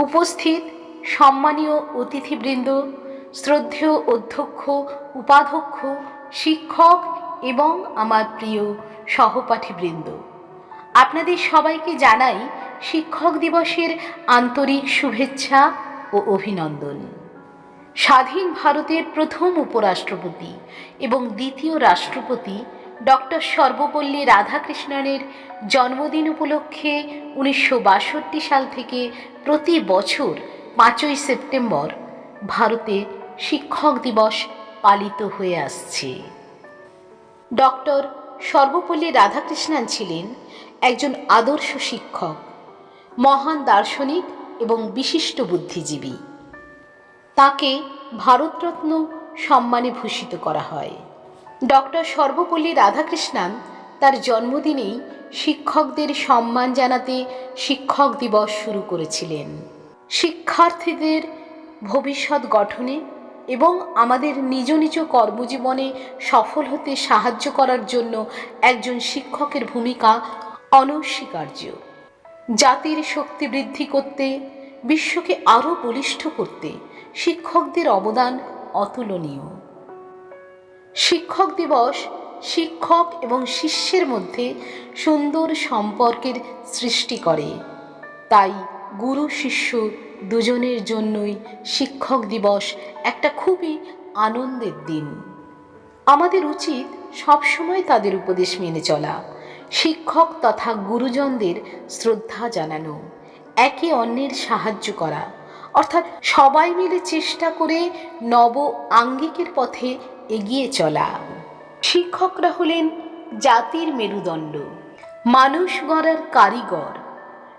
উপস্থিত সম্মানীয় অতিথিবৃন্দ, শ্রদ্ধেয় অধ্যক্ষ, উপাধ্যক্ষ, শিক্ষক এবং আমার প্রিয় সহপাঠীবৃন্দ। আপনাদের সবাইকে জানাই শিক্ষক দিবসের আন্তরিক শুভেচ্ছা ও অভিনন্দন। স্বাধীন ভারতের প্রথম উপরাষ্ট্রপতি এবং দ্বিতীয় রাষ্ট্রপতি ডক্টর সর্বপল্লী রাধাকৃষ্ণনের জন্মদিন উপলক্ষে উনিশশো বাষট্টি সাল থেকে প্রতি বছর পাঁচই সেপ্টেম্বর ভারতে শিক্ষক দিবস পালিত হয়ে আসছে। ডক্টর সর্বপল্লী রাধাকৃষ্ণন ছিলেন একজন আদর্শ শিক্ষক, মহান দার্শনিক এবং বিশিষ্ট বুদ্ধিজীবী। তাকে ভারতরত্ন সম্মানে ভূষিত করা হয়। ডক্টর সর্বপল্লী রাধাকৃষ্ণন তার জন্মদিনেই শিক্ষকদের সম্মান জানাতে শিক্ষক দিবস শুরু করেছিলেন। শিক্ষার্থীদের ভবিষ্যৎ গঠনে এবং আমাদের নিজ নিজ কর্মজীবনে সফল হতে সাহায্য করার জন্য একজন শিক্ষকের ভূমিকা অনস্বীকার্য। জাতির শক্তি বৃদ্ধি করতে, বিশ্বকে আরও বলিষ্ঠ করতে শিক্ষকদের অবদান অতুলনীয়। শিক্ষক দিবস শিক্ষক এবং শিষ্যের মধ্যে সুন্দর সম্পর্কের সৃষ্টি করে। তাই গুরু শিষ্য দুজনের জন্যই শিক্ষক দিবস একটা খুবই আনন্দের দিন। আমাদের উচিত সবসময় তাদের উপদেশ মেনে চলা, শিক্ষক তথা গুরুজনদের শ্রদ্ধা জানানো, একে অন্যের সাহায্য করা। অর্থাৎ সবাই মিলে চেষ্টা করে নব আঙ্গিকের পথে এগিয়ে চলা। শিক্ষকরা হলেন জাতির মেরুদণ্ড। মানুষ গড়ার কারিগর।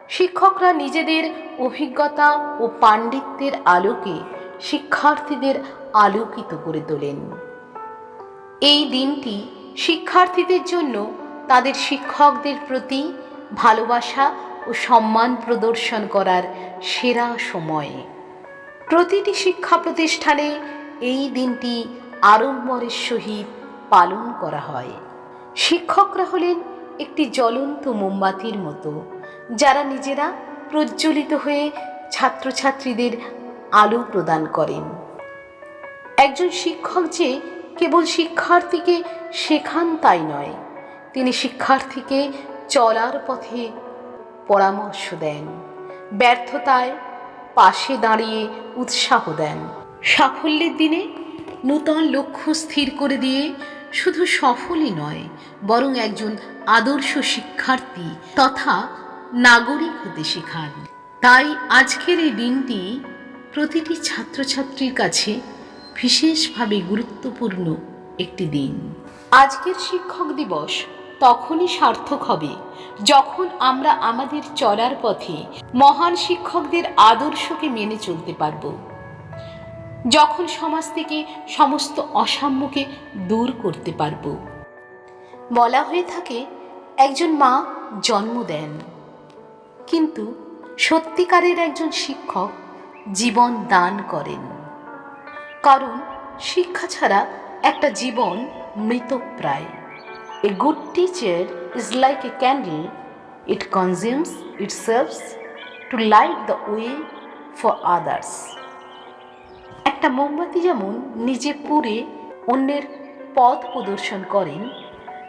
শিক্ষকরা নিজেদের অভিজ্ঞতা ও পাণ্ডিত্যের আলোকে শিক্ষার্থীদের আলোকিত করে তোলেন। এই দিনটি শিক্ষার্থীদের জন্য তাদের শিক্ষকদের প্রতি ভালোবাসা ও সম্মান প্রদর্শন করার সেরা সময়। প্রতিটি শিক্ষা প্রতিষ্ঠানে এই দিনটি আড়ম্বরের সহিত পালন করা হয়। শিক্ষকরা হলেন একটি জ্বলন্ত মোমবাতির মতো, যারা নিজেরা প্রজ্বলিত হয়ে ছাত্রছাত্রীদের আলো প্রদান করেন। একজন শিক্ষক যে কেবল শিক্ষার্থীকে শেখান তাই নয়, তিনি শিক্ষার্থীকে চলার পথে পরামর্শ দেন, ব্যর্থতায় পাশে দাঁড়িয়ে উৎসাহ দেন। সাফল্যের দিনে নূতন লক্ষ্য স্থির করে দিয়ে শুধু সফলই নয়, বরং একজন আদর্শ শিক্ষার্থী তথা নাগরিক হতে শেখান। তাই আজকের এই দিনটি প্রতিটি ছাত্রছাত্রীর কাছে বিশেষভাবে গুরুত্বপূর্ণ একটি দিন। আজকের শিক্ষক দিবস তখনই সার্থক হবে যখন আমরা আমাদের চলার পথে মহান শিক্ষকদের আদর্শকে মেনে চলতে পারব। যখন সমাজ থেকে সমস্ত অসাম্যকে দূর করতে পারব। বলা হয়ে থাকে, একজন মা জন্ম দেন। কিন্তু সত্যিকারের একজন শিক্ষক জীবন দান করেন। কারণ শিক্ষা ছাড়া একটা জীবন মৃতপ্রায়। A good teacher is like a candle it consumes it serves to light the way for others একটা মোমবাতি যেমন নিজে পুড়ে অন্যের পথ প্রদর্শন করেন,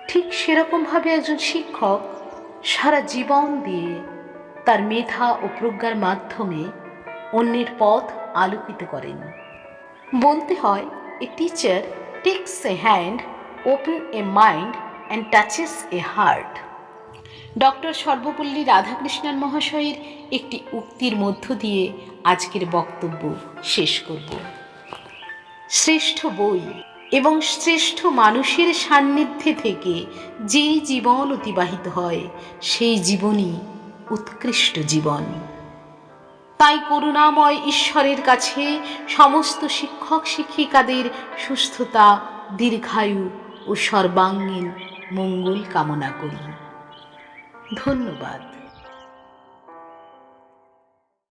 ঠিক সেরকমভাবে একজন শিক্ষক সারা জীবন দিয়ে তার মেধা ও প্রজ্ঞার মাধ্যমে অন্যের পথ আলোকিত করেন। বলতে হয় a teacher takes a hand open a mind and touches a heart doctor Sarvepalli Radhakrishnan মহাশয়ের একটি উক্তির মধ্য দিয়ে আজকের বক্তব্য শেষ করব। শ্রেষ্ঠ বই এবং শ্রেষ্ঠ মানুষের সান্নিধ্যে থেকে যেই জীবন অতিবাহিত হয়, সেই জীবনই উৎকৃষ্ট জীবন। তাই করুণাময় ঈশ্বরের কাছে সমস্ত শিক্ষক শিক্ষিকাদের সুস্থতা, দীর্ঘায়ু ও সর্বাঙ্গীন মঙ্গল কামনা করি। ধন্যবাদ।